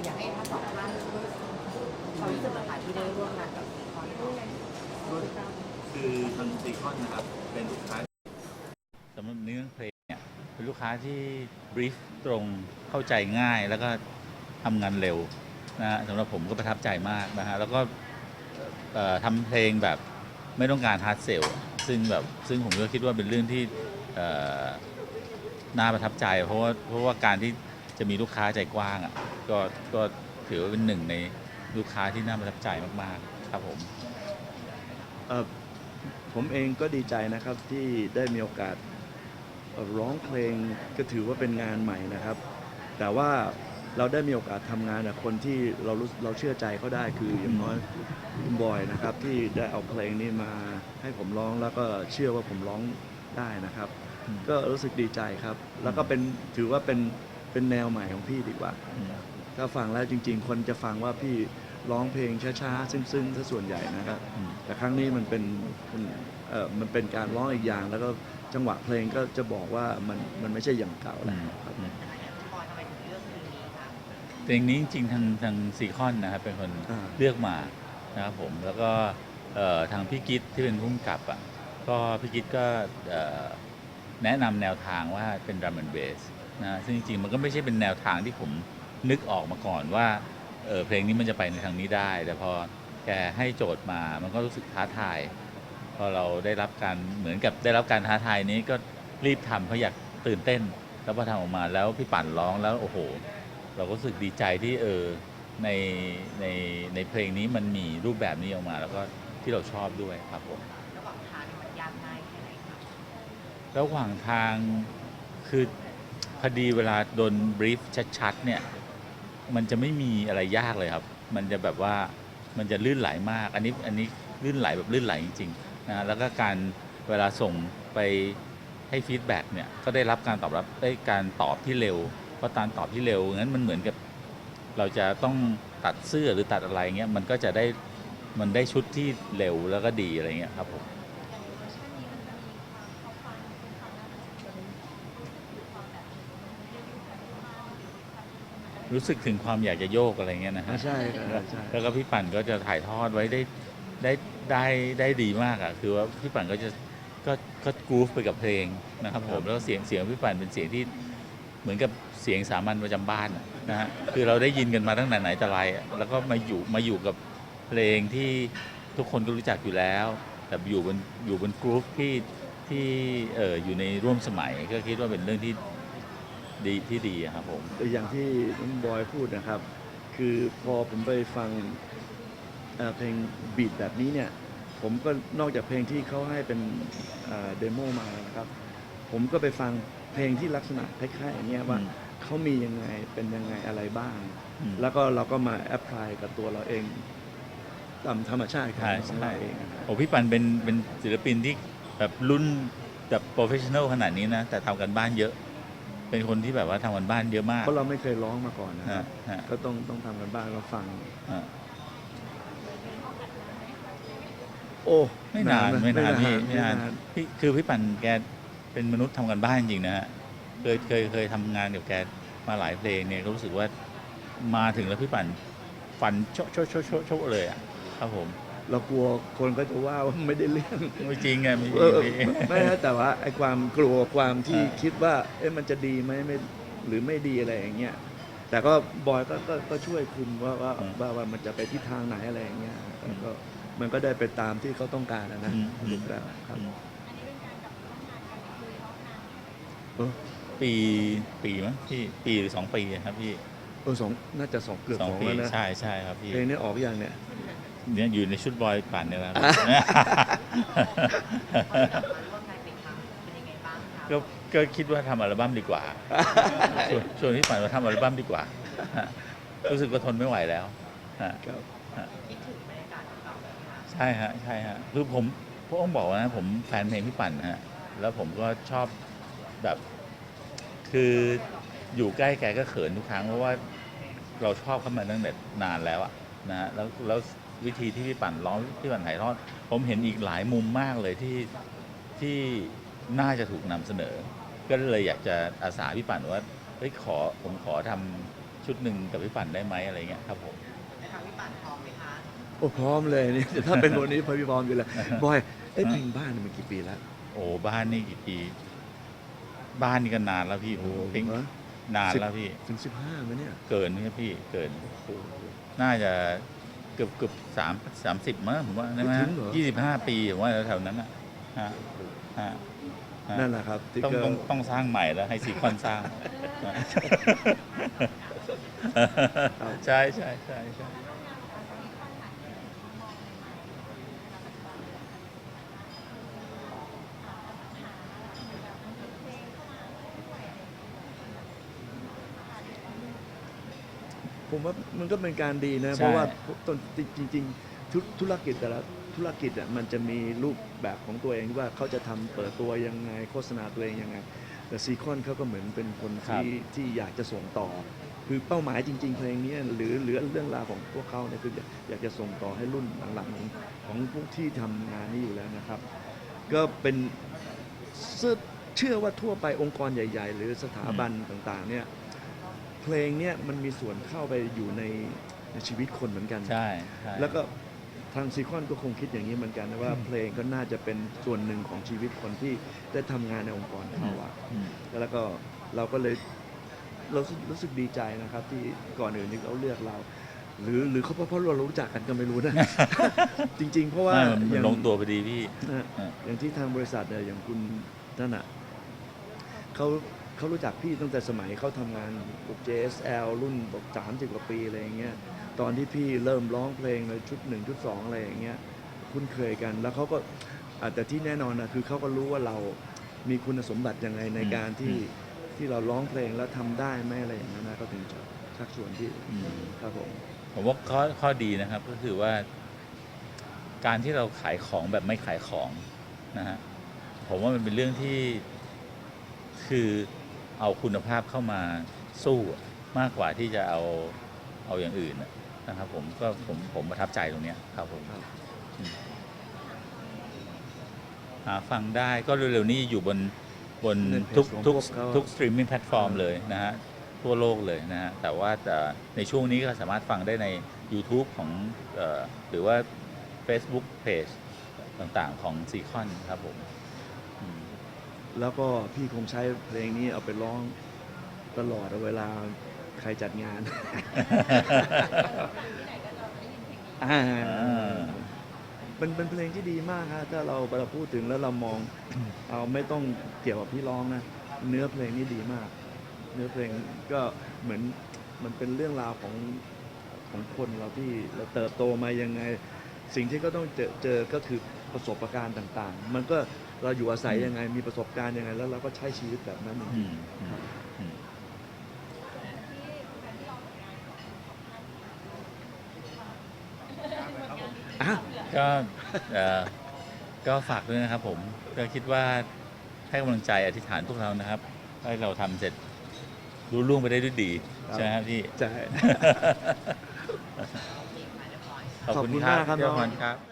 ออยากให้ทั้งสองท่านความรู้สึกนะคะที่ได้ร่วมงานกับซีคอนคือทางซีคอนนะครับเป็นลูกค้าสำหรับเนื้อเพลงเนี่ยเป็นลูกค้าที่บรีฟตรงเข้าใจง่ายแล้วก็ทำงานเร็วนะสำหรับผมก็ประทับใจมากนะฮะแล้วก็ทำเพลงแบบไม่ต้องการฮาร์ดเซลซึ่งแบบซึ่งผมก็คิดว่าเป็นเรื่องที่น่าประทับใจ เพราะว่าเพราะว่าการที่จะมีลูกค้าใจกว้างอะ ก็ก็ถือว่าเป็นหนึ่งในลูกค้าที่น่าประทับใจมากๆ ครับผมเอ่อผมเองก็ดีใจนะครับที่ได้มีโอกาสเอ่อร้องเพลงก็ถือว่าเป็นงานใหม่นะครับ แต่ว่าเราได้มีโอกาสทำงานกับคนที่เรารู้เราเชื่อใจเขาได้คืออย่างน้อยคุณบอยนะครับ ที่ได้เอาเพลงนี้มาให้ผมร้องแล้วก็เชื่อว่าผมร้องได้นะครับ อืมก็รู้สึกดีใจครับ แล้วก็เป็นถือว่าเป็นเป็นแนวใหม่ของพี่ดีกว่าถ้าฟังแล้วจริง ๆ คนจะฟังว่าพี่ร้องเพลงช้าๆซึ้งๆซะส่วนใหญ่นะครับอืมแต่ครั้งนี้มันเป็นมันเอ่อมันเป็นการร้องอีกอย่าง แล้วก็จังหวะเพลงก็จะบอกว่ามันมันไม่ใช่อย่างเก่าแล้วครับอืมพอทำไมถึงเลือกเพลงนี้คะเพลงนี้จริงๆทางทางซีคอนนะครับเป็นคนอ่าเลือกมานะครับผมแล้วก็เอ่อทางพี่กิตที่เป็นผู้กำกับอะก็พี่กิตก็เอ่อแนะนำแนวทางว่าเป็นดรัม n d นเบสนะซึ่งจริงๆมันก็ไม่ใช่เป็นแนวทางที่ผม นึกออกมาก่อนว่าเออเพลงนี้มันจะไปในทางนี้ได้ แต่พอแกให้โจทย์มามันก็รู้สึกท้าทาย พอเราได้รับการเหมือนกับได้รับการท้าทายนี้ก็รีบทำเพราะอยากตื่นเต้น แล้วพอทำออกมาแล้วพี่ปั่นร้องแล้วโอ้โห เราก็รู้สึกดีใจที่เออในในในเพลงนี้มันมีรูปแบบนี้ออกมา แล้วก็ที่เราชอบด้วยครับผมระหว่างทางเนี่ยมันยากง่ายแค่ไหนคะระหว่างทางคือพอดีเวลาโดนบรีฟชัดๆเนี่ย มันจะไม่มีอะไรยากเลยครับ มันจะแบบว่ามันจะลื่นไหลมาก อันนี้อันนี้ลื่นไหลแบบลื่นไหลจริงๆนะแล้วก็การเวลาส่งไปให้ฟีดแบ็กเนี่ยก็ได้รับการตอบรับได้การตอบที่เร็วเพราะการตอบที่เร็วงั้นมันเหมือนกับเราจะต้องตัดเสื้อหรือตัดอะไรเงี้ยมันก็จะได้มันได้ชุดที่เร็วแล้วก็ดีอะไรเงี้ยครับผม รู้สึกถึงความอยากจะโยกอะไรเงี้ยนะฮะอ่าใช่ครับใช่แล้วก็พี่ปั่นก็จะถ่ายทอดไว้ได้ได้ได้ได้ดีมากอะคือว่าพี่ปั่นก็จะก็ก็กรูฟไปกับเพลงนะครับผมแล้วก็เสียงเสียงพี่ปั่นเป็นเสียงที่เหมือนกับเสียงสามัญประจำบ้านอะนะฮะคือเราได้ยินกันมาตั้งแต่ไหนแต่ไรอะแล้วก็มาอยู่มาอยู่กับเพลงที่ทุกคนก็รู้จักอยู่แล้ว แต่อยู่บนอยู่บนกรูฟที่ที่เอออยู่ในร่วมสมัยก็คิดว่าเป็นเรื่องที่ ดีที่ดีอะครับผม อย่างที่น้องบอยพูดนะครับ คือพอผมไปฟังเอ่อเพลงบีทแบบนี้เนี่ย ผมก็นอกจากเพลงที่เขาให้เป็นเดโมมานะครับ ผมก็ไปฟังเพลงที่ลักษณะคล้ายๆอย่างเงี้ยว่าอืมเขามียังไงเป็นยังไงอะไรบ้าง อืม แล้วก็เราก็มาแอพพลายกับตัวเราเองตามธรรมชาติของใช่ของใช่เราเองนะครับ โอ้พี่ปันเป็นเป็นศิลปินที่แบบรุ่นแบบโปรเฟชชั่นอลขนาดนี้นะ แต่ทำกันบ้านเยอะ เป็นคนที่แบบว่าทำกันบ้านเยอะมาก เพราะเราไม่เคยร้องมาก่อนนะคฮะรับฮะ ก็ต้องต้องทำกันบ้างเราฟังฮะโอ้ไม่นานไม่นานพี่ไม่นานไม่พี่คือพี่ปันแกเป็นมนุษย์ทำกันบ้านจริงนะฮะเคยเคยเคยทำงานกับแกมาหลายเพลงเนี่ยก็รู้สึกว่ามาถึงแล้วพี่ปันฟันโชะโชะโชะโชะโชะเลยอะครับผม เรากลัวคนก็จะว่าว่าไม่ได้เรื่องไม่จริงไงไม่จเอริงอพี่ไม่นะแต่ว่าไอ้ความกลัวความที่อ่า คิดว่า เอ๊ะมันจะดีไหมไม่หรือไม่ดีอะไรอย่างเงี้ยแต่ก็บอยก็ก็ก็ช่วยคุมว่าว่าว่าว่ามันจะไปทิศทางไหนอะไรอย่างเงี้ยแล้วก็มันก็ได้ไปตามที่เขาต้องการนะนะอืมสรุปแล้วครับอืมเออปีปีมั้งพี่ปีหรือสองปีอะครับพี่เออสองน่าจะสองเกือบสองสองปีแล้วนะใช่ใช่ครับพี่เพลงนี้ออกอย่างเนี่ย เนี่ยอยู่ในชุดบอยปั่นเนี่ยแหละครับมาร่วมงานเป็นครั้งเป็นยังไงบ้างคะก็ก็คิดว่าทำอัลบั้มดีกว่าชวนชวนพี่ปั่นมาทำอัลบั้มดีกว่าฮะรู้สึกว่าทนไม่ไหวแล้วฮะครับคิดถึงบรรยากาศเก่าๆไหมคะใช่ฮะใช่ฮะคือผมผมต้องบอกว่านะผมแฟนเพลงพี่ปั่นฮะแล้วผมก็ชอบแบบ คืออยู่ใกล้แกก็เขินทุกครั้งเพราะว่าเราชอบเขามาตั้งแต่นานแล้วอะนะฮะแล้วแล้ว วิธีที่พี่ปั่นร้องพี่ปั่นถ่ายทอด ผมเห็นอีกหลายมุมมากเลยที่ที่น่าจะถูกนำเสนอ ก็เลยอยากจะอาสาพี่ปั่นว่าเฮ้ยขอผมขอทำชุดหนึ่งกับพี่ปั่นได้ไหมอะไรเงี้ยครับผมในทางพี่ปั่นพร้อมไหมคะโอ้พร้อมเลยนี่ถ้าเป็นคนนี้พี่พร้อมอยู่แล้วบอยเอ้ยเพลงบ้านนี่มันกี่ปีแล้วโอ้บ้านนี่กี่ปี บ้านนี่ก็นานแล้วพี่โอ้โหเพลงเหรอนานแล้วพี่ถึงสิบห้าไหมเนี่ย เกินนี่พี่เกิน น่าจะเกือบเกือบสามสามสิบมั้งผมว่าใช่ไหมไม่ถึงเหรอ ยี่สิบห้าปีผมว่าแถวๆนั้นอะฮะฮะฮะนั่นแหละครับที่ต้องก็ต้องต้องสร้างใหม่แล้วให้ซีคอนสร้าง ใช่ใช่ใช่ใช่ ผมว่ามันก็เป็นการดีนะเพราะว่าต้นจริงๆธุธุรกิจแต่ละธุรกิจอะมันจะมีรูปแบบของตัวเองว่าเขาจะทำเปิดตัวยังไงโฆษณาตัวเองยังไง แต่ซีคอนเขาก็เหมือนเป็นคนที่ที่อยากจะส่งต่อ คือเป้าหมายจริง ๆ เพลงนี้หรือหรือเรื่องราวของพวกเขาเนี่ยคืออยากจะส่งต่อให้รุ่นหลังๆของของพวกที่ทำงานนี้อยู่แล้วนะครับ ก็เป็น เชื่อเชื่อว่าทั่วไปองค์กรใหญ่ ๆ หรือสถาบันต่างๆเนี่ย เพลงเนี่ยมันมีส่วนเข้าไปอยู่ในในชีวิตคนเหมือนกันใช่ใช่แล้วก็ทางซีคอนก็คงคิดอย่างนี้เหมือนกันนะว่าอืมเพลงก็น่าจะเป็นส่วนหนึ่งของชีวิตคนที่ได้ทำงานในองค์กรเขาอะอืม แล้วก็เราก็เลยเรารู้สึกรู้สึกดีใจนะครับ ที่ก่อนอื่นที่เขาเลือกเรา หรือหรือเขาเพราะเพราะเรารู้จักกันก็ไม่รู้นะ จริง ๆ เพราะว่าไม่มันอมันย่าง ลงตัวพอดีพี่ นะอ่า อย่างที่ทางบริษัทเนี่ยอย่างคุณนั่นอะเขา เขารู้จักพี่ตั้งแต่สมัยเขาทำงานพวก JSL รุ่นบอกสามสิบกว่าปีอะไรอย่างเงี้ยตอนที่พี่เริ่มร้องเพลงในชุดหนึ่งชุดสองอะไรอย่างเงี้ยคุ้นเคยกันแล้วเขาก็อะแต่ที่แน่นอนนะคือเขาก็รู้ว่าเรามีคุณสมบัติยังไงในการที่ที่เราร้องเพลงแล้วทำได้ไหมอะไรอย่างนั้นนะก็ถึงจะชักชวนพี่อืมครับผมผมว่าข้อข้อดีนะครับก็คือว่าการที่เราขายของแบบไม่ขายของนะฮะผมว่ามันเป็นเรื่องที่คือ เอาคุณภาพเข้ามาสู้อะมากกว่าที่จะเอาเอาอย่างอื่นอะนะครับ ผมก็ผมผมประทับใจตรงเนี้ยครับผมครับอืมหาฟังได้ก็เร็วๆนี้อยู่บนบนในเพจทุกของทุกพวกเขาทุกสตรีมมิ่งแพลตฟอร์มเออเลยนะฮะทั่วโลกเลยนะฮะแต่ว่าแต่ในช่วงนี้ก็สามารถฟังได้ใน YouTube ของเออหรือว่า Facebook Page ต่างๆของซีคอนครับผมอืม แล้วก็พี่คงใช้เพลงนี้เอาไปร้องตลอดเวลาใครจัดงาน อ่าเป็นเป็นเพลงที่ดีมากฮะถ้าเราเราพูดถึงแล้วเรามอง เอาไม่ต้องเกี่ยวกับพี่ร้องนะ เนื้อเพลงนี้ดีมาก เนื้อเพลงก็เหมือนมันเป็นเรื่องราวของของคนเราที่เราเติบโตมายังไง สิ่งที่ก็ต้องเจอเจอก็คือ ประสบการณ์ต่างๆ มันก็เราอยู่อาศัยยังไงมีประสบการณ์ยังไง แล้วเราก็ใช้ชีวิตแบบนั้นจอืริงมอืมอืมๆอะก็เอ่อก็ฝากด้วยนะครับผมก็คิดว่าให้กำลังใจอธิษฐานพวกเรานะครับ ให้เราทำเสร็จรู้ล่วงไปได้ด้วยดีใช่ไหมครับพี่ ใช่ ขอบคุณขอบคุณครับมากครับเจ้าน้องพรครับ